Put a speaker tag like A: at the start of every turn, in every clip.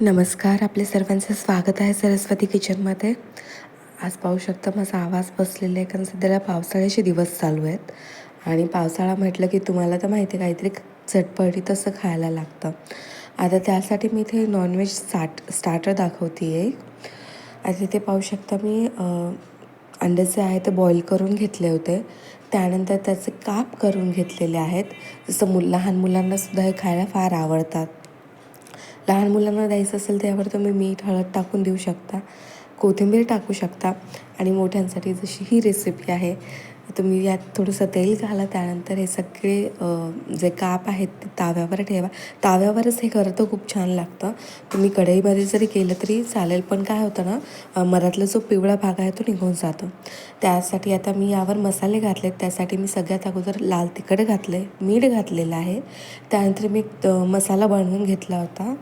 A: नमस्कार आपले सर्वांचं स्वागत आहे सरस्वती किचनमध्ये. आज पाहू शकता माझा आवाज बसलेला आहे कारण सध्याला पावसाळ्याचे दिवस चालू आहेत. आणि पावसाळा म्हटलं की तुम्हाला तर माहिती आहे काहीतरी चटपटी तसं खायला लागतं. आता त्यासाठी मी इथे नॉनव्हेज स्टार्ट स्टार्टर दाखवते आहे आता इथे पाहू शकता मी अंडे जे आहे ते बॉईल करून घेतले होते. त्यानंतर त्याचे काप करून घेतलेले आहेत. जसं मुल लहान मुलांनासुद्धा हे खायला फार आवडतात. लहान मुलांना द्यायचं असेल त्यावर तुम्ही मीठ हळद टाकून देऊ शकता. कोथिंबीर टाकू शकता. आणि मोठ्यांसाठी जशी ही रेसिपी आहे तुम्ही यात थोडंसं तेल घाला त्यानंतर हे सगळे जे काप आहेत ते ताव्यावर ठेवा. ताव्यावरच हे करतं खूप छान लागतं. तुम्ही कढईमध्ये जरी केलं तरी चालेल पण काय होतं ना मधातला जो पिवळा भाग आहे तो निघून जातो. त्यासाठी आता मी यावर मसाले घातलेत त्यासाठी मी सगळ्यात अगोदर लाल तिखट घातले मीठ घातलेलं आहे. त्यानंतर मी मसाला बनवून घेतला होता.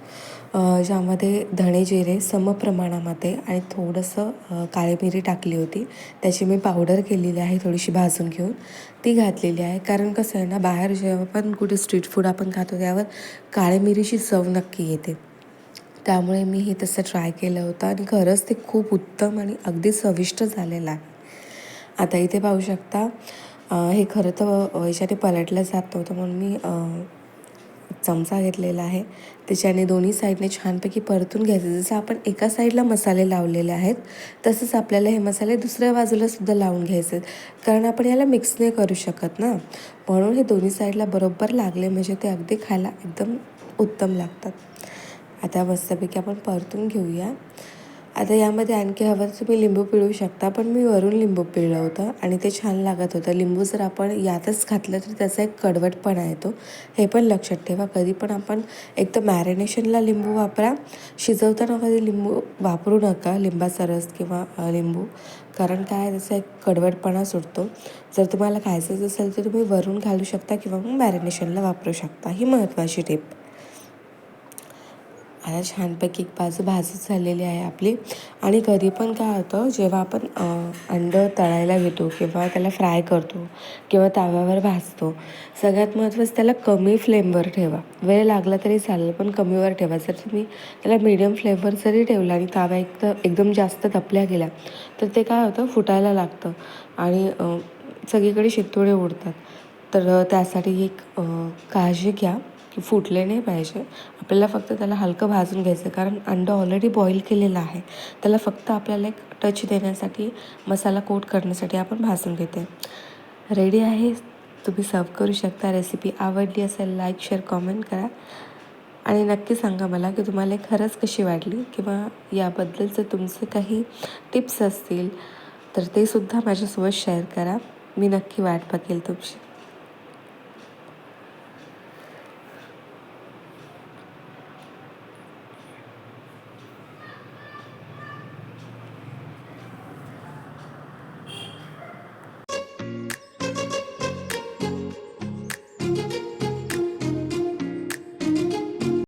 A: ज्यामध्ये धणे जिरे समप्रमाणामध्ये आणि थोडंसं काळी मिरी टाकली होती. त्याची मी पावडर केलेली आहे थोडीशी भाजून घेऊन ती घातलेली आहे. कारण कसं आहे ना बाहेर जेव्हा पण कुठे स्ट्रीट फूड आपण खातो त्यावर काळी मिरीची चव नक्की येते. त्यामुळे मी हे तसं ट्राय केलं होतं आणि खरंच ते खूप उत्तम आणि अगदी चविष्ट झालेलं आहे. आता इथे पाहू शकता हे खरं तर याच्याने पलटलं जात नव्हतं म्हणून मी चमचा घेतलेला आहे. त्याच्याने दोन्ही साईडने छानपैकी परतून घ्यायचं. जसं आपण एका साईडला मसाले लावलेले आहेत तसंच आपल्याला हे मसाले दुसऱ्या बाजूला सुद्धा लावून घ्यायचे. कारण आपण याला मिक्स नाही करू शकत ना. म्हणून हे दोन्ही साईडला बरोबर लागले म्हणजे ते अगदी खायला एकदम उत्तम लागतात. आता मस्तपैकी आपण परतून घेऊया. आता यामध्ये आणखी हवं तर तुम्ही लिंबू पिळू शकता पण मी वरून लिंबू पिळलं होतं आणि ते छान लागत होतं. लिंबू जर आपण यातच घातलं तर त्याचा एक कडवटपणा येतो. हे पण लक्षात ठेवा. कधी पण आपण एक तर मॅरिनेशनला लिंबू वापरा. शिजवताना कधी लिंबू वापरू नका लिंबाचा रस किंवा लिंबू. कारण काय? त्याचा एक कडवटपणा सुटतो. जर तुम्हाला खायचंच असेल तर तुम्ही वरून घालू शकता किंवा मग मॅरिनेशनला वापरू शकता. ही महत्त्वाची टिप. आता छानपैकी एक बाजू भाजत झालेली आहे आपली. आणि कधी पण काय होतं जेव्हा आपण अंडं तळायला घेतो किंवा त्याला फ्राय करतो किंवा ताव्यावर भाजतो सगळ्यात महत्त्वाचं त्याला कमी फ्लेमवर ठेवा. वेळ लागला तरी चालेल पण कमीवर ठेवा. जर तुम्ही त्याला मीडियम फ्लेमवर जरी ठेवला आणि तव्या एक तर एकदम जास्त तपल्या गेल्या तर ते काय होतं फुटायला लागतं. आणि सगळीकडे शितोडे उडतात. तर त्यासाठी एक काळजी घ्या. की फुटले नाही पाहिजे. आपल्याला फक्त त्याला हलकं भाजून घ्यायचं कारण अंडं ऑलरेडी बॉईल केलेलं आहे. त्याला फक्त आपल्याला एक टच देण्यासाठी मसाला कोट करण्यासाठी आपण भाजून घेते रेडी आहे? तुम्ही सर्व करू शकता. रेसिपी आवडली असेल लाईक शेअर कॉमेंट करा. आणि नक्की सांगा मला की तुम्हाला खरंच कशी वाटली? किंवा याबद्दल जर तुमचे काही टिप्स असतील तर ते सुद्धा माझ्यासोबत शेअर करा. मी नक्की वाट बघेल तुमची.